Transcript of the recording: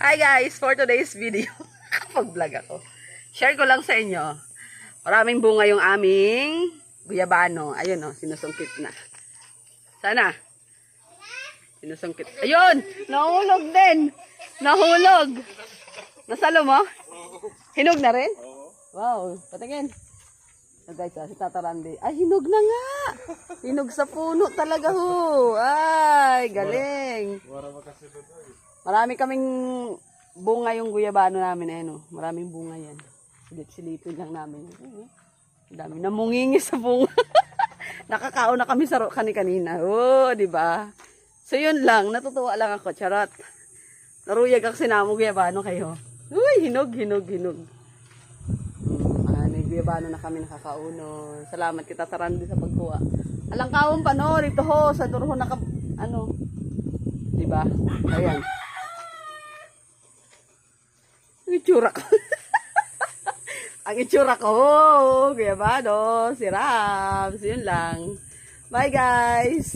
Hi guys, for today's video, pag-vlog ako. Share ko lang sa inyo. Maraming bunga yung aming guyabano. Ayun oh, sinusungkit na. Sana. Sinusungkit. Ayun! Nahulog din! Nahulog! Nasalo mo? Hinog na rin? Wow, patingin. So guys, ah, si Tata Randy. Ay, hinog na nga! Hinog sa puno talaga ho. Ay, galing. Marami kaming bunga yung guyabano namin. Ayun, oh. Maraming bunga yan. Silip-silipin lang namin. Ang dami namungingis sa bunga. Nakakaon na kami sa kani-kanina. Oh, di ba? So yun lang, natutuwa lang ako. Charot. Naruyag ako sinamo guyabano kayo. Uy, hinog, hinog, hinog. Ah, may guyabano na kami nakakauno. Salamat kita Tarandi sa pagkuha. Alang kawon pa no, rito ho, sa durho naka, ano, di ba? Ayan. Ang itsura ko. Ang itsura ko, guyabano, si Rams, yun lang. Bye guys!